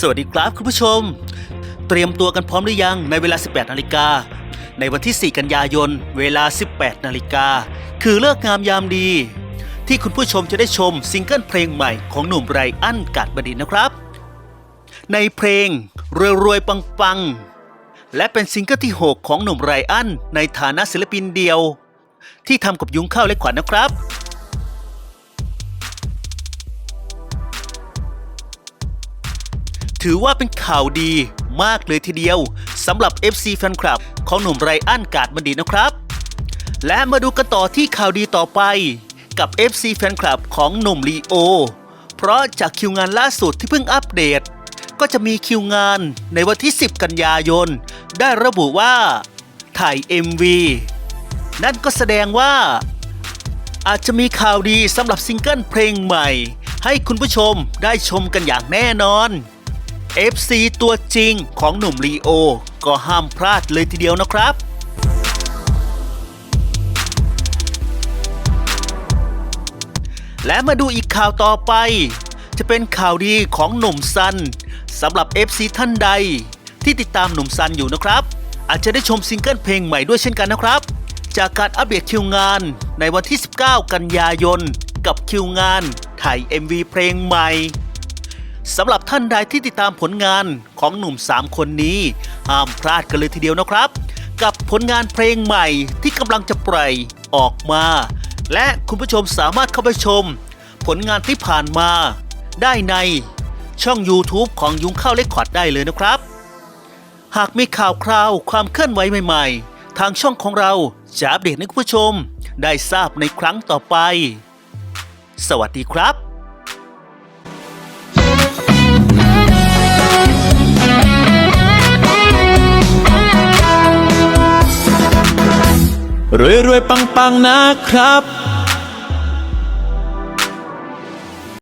สวัสดีครับคุณผู้ชม เตรียมตัวกันพร้อมหรือยังในเวลา 18 นาฬิกา ในวันที่ 4 กันยายน เวลา 18 นาฬิกา คือเลิกงามยามดี ที่คุณผู้ชมจะได้ชมซิงเกิลเพลงใหม่ของหนุ่มไรอันกาดบดินนะครับ ในเพลงรวยรวยปังปังๆ และเป็นซิงเกิลที่ 6 ของหนุ่มไรอันในฐานะศิลปินเดียว ที่ทำกับยุ้งข้าวและขวัญนะครับ ถือว่าเป็นข่าวดีมากเลยทีเดียวสำหรับ FC แฟนคลับ ของหนุ่มไรอันกาดบัณฑิตนะครับ และมาดูกันต่อที่ข่าวดีต่อไป กับ FC แฟนคลับของหนุ่มลีโอ เพราะจากคิวงานล่าสุดที่เพิ่งอัปเดต ก็จะมีคิวงานในวันที่ 10 กันยายน ได้ระบุว่า ถ่าย MV นั่นก็แสดงว่า อาจจะมีข่าวดีสำหรับซิงเกิลเพลงใหม่ ให้คุณผู้ชมได้ชมกันอย่างแน่นอน FC ตัวจริงของหนุ่มลีโอ ก็ห้ามพลาดเลยทีเดียวนะครับและมาดูอีกข่าวต่อไป จะเป็นข่าวดีของหนุ่มซันสำหรับ FC ท่านใด ที่ติดตามหนุ่มซันอยู่นะครับ อาจจะได้ชมซิงเกิลเพลงใหม่ด้วยเช่นกันนะครับ จากการอัปเดตคิวงานในวันที่ 19 กันยายน กับคิวงานถ่าย MV เพลงใหม่ สำหรับท่านใดที่ติดตามผลงานของหนุ่ม 3 คนนี้ ห้ามพลาดกันเลยทีเดียวนะครับ กับผลงานเพลงใหม่ที่กำลังจะปล่อยออกมา และคุณผู้ชมสามารถเข้าไปชม ผลงานที่ผ่านมา ได้ในช่อง YouTube ของยุงข้าวเล็กขอดได้เลยนะครับ หากมีข่าวคราวความเคลื่อนไหวใหม่ ๆ ทางช่องของเราจะอัปเดตให้คุณผู้ชม ได้ทราบในครั้งต่อไป สวัสดีครับ รวยรวยปังปังนะครับ